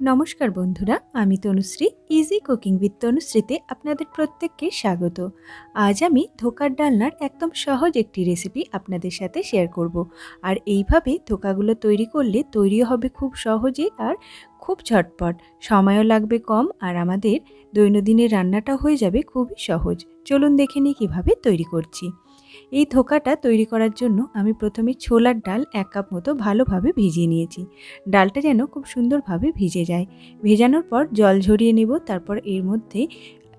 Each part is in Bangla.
নমস্কার বন্ধুরা, আমি তনুশ্রী ইজি কুকিং উইথ তনুশ্রীতে আপনাদের প্রত্যেককে স্বাগত। আজ আমি ধোকার ডালনার একদম সহজ একটি রেসিপি আপনাদের সাথে শেয়ার করব। আর এইভাবে ধোকাগুলো তৈরি করলে তৈরি হবে খুব সহজে আর খুব ঝটপট। সময়ও লাগবে কম আর আমাদের দৈনন্দিনের রান্নাটা হয়ে যাবে খুবই সহজ। চলুন দেখে নিই কীভাবে তৈরি করছি। এই ধোকাটা তৈরি করার জন্য আমি প্রথমে ছোলার ডাল এক কাপ মতো ভালোভাবে ভিজিয়ে নিয়েছি। ডালটা যেন খুব সুন্দরভাবে ভিজে যায়। ভেজানোর পর জল ঝরিয়ে নেব, তারপর এর মধ্যে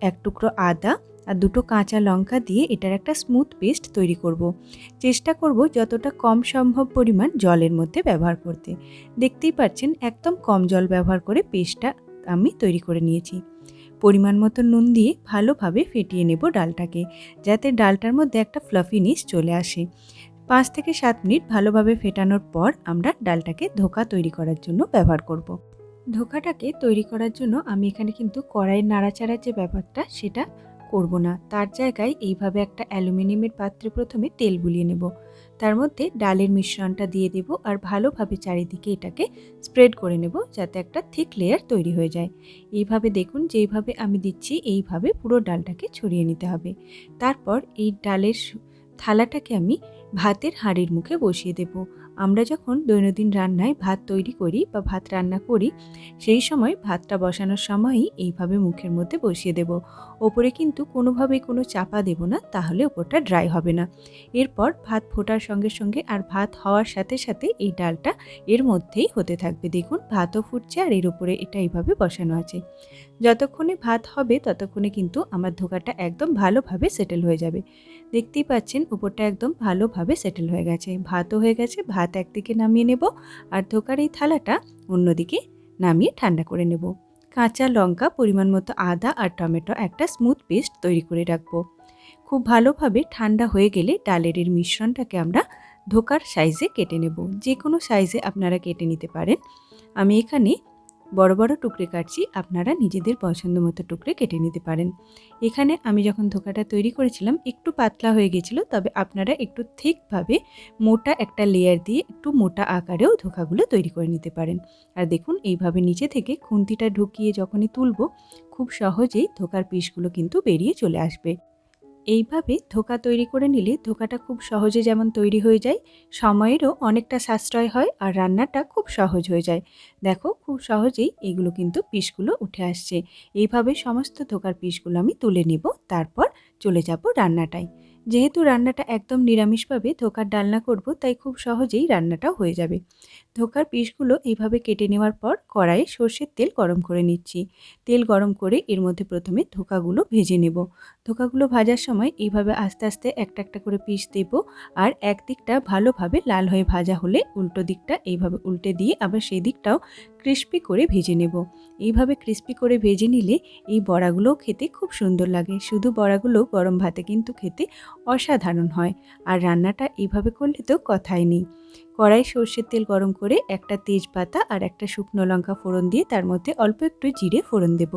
এক টুকরো আদা আর দুটো কাঁচা লঙ্কা দিয়ে এটার একটা স্মুথ পেস্ট তৈরি করব। চেষ্টা করব যতটা কম সম্ভব পরিমাণ জলের মধ্যে ব্যবহার করতে দেখতেই পাচ্ছেন একদম কম জল ব্যবহার করে পেস্টটা আমি তৈরি করে নিয়েছি পরিমাণ মতো নুন দিয়ে ভালোভাবে ফেটিয়ে নেব ডালটাকে, যাতে ডালটার মধ্যে একটা ফ্লাফিনিস চলে আসে পাঁচ থেকে সাত মিনিট ভালোভাবে ফেটানোর পর আমরা ডালটাকে ধোকা তৈরি করার জন্য ব্যবহার করব। ধোকাটাকে তৈরি করার জন্য আমি এখানে কিন্তু কড়াইয়ের নাড়াচাড়ার যে ব্যাপারটা, সেটা করব না। তার জায়গায় এইভাবে একটা অ্যালুমিনিয়ামের পাত্রে প্রথমে তেল বুলিয়ে নেব। তার মধ্যে ডালের মিশ্রণটা দিয়ে দেব আর ভালোভাবে চারিদিকে এটাকে স্প্রেড করে নেব যাতে একটা থিক লেয়ার তৈরি হয়ে যায়। এইভাবে দেখুন, যেইভাবে আমি দিচ্ছি, এইভাবে পুরো ডালটাকে ছড়িয়ে নিতে হবে। তারপর এই ডালের থালাটাকে আমি ভাতের হাঁড়ির মুখে বসিয়ে দেব। আমরা যখন দৈনন্দিন রান্নায় ভাত তৈরি করি বা ভাত রান্না করি, সেই সময় ভাতটা বসানোর সময়ই এইভাবে মুখের মধ্যে বসিয়ে দেব। ওপরে কিন্তু কোনোভাবেই কোনো চাপা দেব না, তাহলে ওপরটা ড্রাই হবে না। এরপর ভাত ফোটার সঙ্গে সঙ্গে আর ভাত হওয়ার সাথে সাথে এই ডালটা এর মধ্যেই হতে থাকবে। দেখুন, ভাতও ফুটছে আর এর উপরে এটা এইভাবে বসানো আছে। যতক্ষণে ভাত হবে, ততক্ষণে কিন্তু আমার ধোকাটা একদম ভালোভাবে সেটেল হয়ে যাবে। দেখতেই পাচ্ছেন, উপরটা একদম ভালোভাবে সেটেল হয়ে গেছে। ভাতও হয়ে গেছে, ভাত একদিকে নামিয়ে নেব আর ধোকার এই থালাটা অন্যদিকে নামিয়ে ঠান্ডা করে নেব। কাঁচা লঙ্কা, পরিমাণ মতো আদা আর টমেটো একটা স্মুথ পেস্ট তৈরি করে রাখব। খুব ভালোভাবে ঠান্ডা হয়ে গেলে ডালের এর মিশ্রণটাকে আমরা ধোকার সাইজে কেটে নেব। যে কোনো সাইজে আপনারা কেটে নিতে পারেন। আমি এখানে বড় বড় টুকরে কাটছি, আপনারা নিজেদের পছন্দ মতো টুকরে কেটে নিতে পারেন। এখানে আমি যখন ধোকাটা তৈরি করেছিলাম, একটু পাতলা হয়ে গেছিল, তবে আপনারা একটু ঠিকভাবে মোটা একটা লেয়ার দিয়ে একটু মোটা আকারেও ধোকাগুলো তৈরি করে নিতে পারেন। আর দেখুন, এইভাবে নিচে থেকে খুন্তিটা ঢুকিয়ে যখনই তুলব, খুব সহজেই ধোকার পিসগুলো কিন্তু বেরিয়ে চলে আসবে। এইভাবে ধোকা তৈরি করে নিলে ধোকাটা খুব সহজে যেমন তৈরি হয়ে যায়, সময়েরও অনেকটা সাশ্রয় হয় আর রান্নাটা খুব সহজ হয়ে যায়। দেখো খুব সহজেই এগুলো কিন্তু পিসগুলো উঠে আসছে। এইভাবে সমস্ত ধোকার পিসগুলো আমি তুলে নেব, তারপর চলে যাব রান্নাটায়। যেহেতু রান্নাটা একদম নিরামিষভাবে ধোকার ডালনা করব, তাই খুব সহজেই রান্নাটা হয়ে যাবে। ধোকার পিসগুলো এইভাবে কেটে নেওয়ার পর কড়াইয়ে সর্ষের তেল গরম করে নিচ্ছি। তেল গরম করে এর মধ্যে প্রথমে ধোকাগুলো ভেজে নেব। ধোকাগুলো ভাজার সময় এইভাবে আস্তে আস্তে একটা একটা করে পিস দেব আর এক দিকটা ভালোভাবে লাল হয়ে ভাজা হলে উল্টো দিকটা এইভাবে উল্টে দিয়ে আবার সেই দিকটাও ক্রিস্পি করে ভেজে নেব। এইভাবে ক্রিস্পি করে ভেজে নিলে এই বড়াগুলোও খেতে খুব সুন্দর লাগে। শুধু বড়াগুলো গরম ভাতে কিন্তু খেতে অসাধারণ হয়। আর রান্নাটা এইভাবে করলে তো কথাই নেই। কড়াই সর্ষের তেল গরম করে একটা তেজপাতা আর একটা শুকনো লঙ্কা ফোড়ন দিয়ে তার মধ্যে অল্প একটু জিরে ফোড়ন দেব।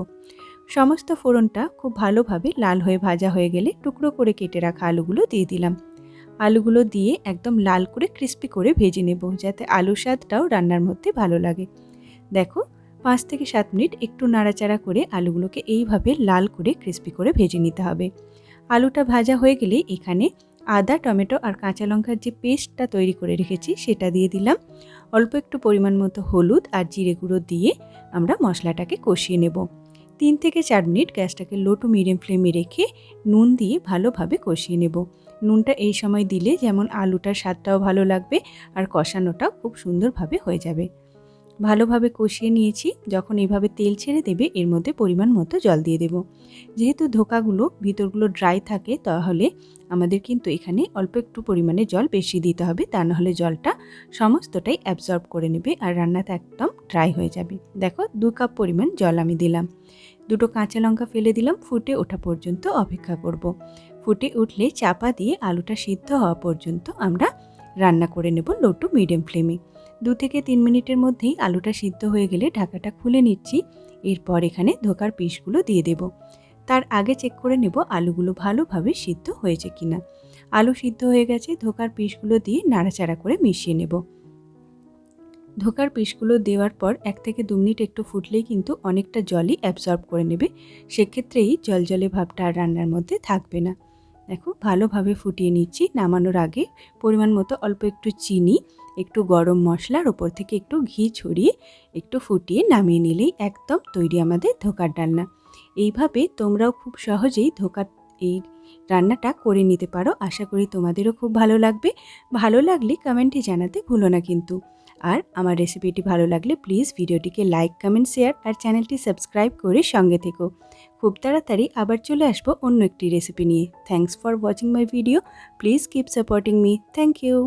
সমস্ত ফোড়নটা খুব ভালোভাবে লাল হয়ে ভাজা হয়ে গেলে টুকরো করে কেটে রাখা আলুগুলো দিয়ে দিলাম। আলুগুলো দিয়ে একদম লাল করে ক্রিস্পি করে ভেজে নেব যাতে আলু স্বাদটাও রান্নার মধ্যে ভালো লাগে। দেখো, পাঁচ থেকে সাত মিনিট একটু নাড়াচাড়া করে আলুগুলোকে এইভাবে লাল করে ক্রিস্পি করে ভেজে নিতে হবে। আলুটা ভাজা হয়ে গেলে এখানে আদা, টমেটো আর কাঁচা লঙ্কার যে পেস্টটা তৈরি করে রেখেছি সেটা দিয়ে দিলাম। অল্প একটু পরিমাণ মতো হলুদ আর জিরে গুঁড়ো দিয়ে আমরা মশলাটাকে কষিয়ে নেব। তিন থেকে চার মিনিট গ্যাসটাকে লো টু মিডিয়াম ফ্লেমে রেখে নুন দিয়ে ভালোভাবে কষিয়ে নেব। নুনটা এই সময় দিলে যেমন আলুটার স্বাদটাও ভালো লাগবে আর কষানোটাও খুব সুন্দরভাবে হয়ে যাবে। ভালোভাবে কষিয়ে নিয়েছি। যখন এইভাবে তেল ছেড়ে দেবে, এর মধ্যে পরিমাণ মতো জল দিয়ে দেব। যেহেতু ধোকাগুলো ভিতরগুলো ড্রাই থাকে, তাহলে আমাদের কিন্তু এখানে অল্প একটু পরিমাণে জল বেশি দিতে হবে। তা নাহলে জলটা সমস্তটাই অ্যাবজর্ব করে নেবে আর রান্নাটা একদম ড্রাই হয়ে যাবে। দেখো, দু কাপ পরিমাণ জল আমি দিলাম। দুটো কাঁচা লঙ্কা ফেলে দিলাম। ফুটে ওঠা পর্যন্ত অপেক্ষা করব। ফুটে উঠলে চাপা দিয়ে আলুটা সিদ্ধ হওয়া পর্যন্ত আমরা রান্না করে নেব লো টু মিডিয়াম ফ্লেমে দু থেকে তিন মিনিটের মধ্যেই আলুটা সিদ্ধ হয়ে গেলে ঢাকাটা খুলে নিচ্ছি। এরপর এখানে ধোকার পিসগুলো দিয়ে দেব। তার আগে চেক করে নেব আলুগুলো ভালোভাবে সিদ্ধ হয়েছে কিনা। আলু সিদ্ধ হয়ে গেছে, ধোকার পিসগুলো দিয়ে নাড়াচাড়া করে মিশিয়ে নেব। ধোকার পিসগুলো দেওয়ার পর এক থেকে দু মিনিট একটু ফুটলেই কিন্তু অনেকটা জলই অ্যাবসর্ব করে নেবে। সেক্ষেত্রেই জলজলে ভাবটা আর রান্নার মধ্যে থাকবে না। দেখো, ভালোভাবে ফুটিয়ে নিচ্ছি। নামানোর আগে পরিমাণ মতো অল্প একটু চিনি একটু গরম মশলার ওপর থেকে একটু ঘি ছড়িয়ে একটু ফুটিয়ে নামিয়ে নিলেই একদম তৈরি আমাদের ধোকার ডালনা। এইভাবে তোমরাও খুব সহজেই ধোকার, এই রান্নাটা করে নিতে পারো। আশা করি তোমাদেরও খুব ভালো লাগবে। ভালো লাগলে কমেন্টে জানাতে ভুলো না কিন্তু। আর আমার রেসিপিটি ভালো লাগলে প্লিজ ভিডিওটিকে লাইক, কমেন্ট, শেয়ার আর চ্যানেলটি সাবস্ক্রাইব করে সঙ্গে থেকো। খুব তাড়াতাড়ি আবার চলে আসব অন্য একটি রেসিপি নিয়ে। Thanks for watching my video. Please keep supporting me. Thank you.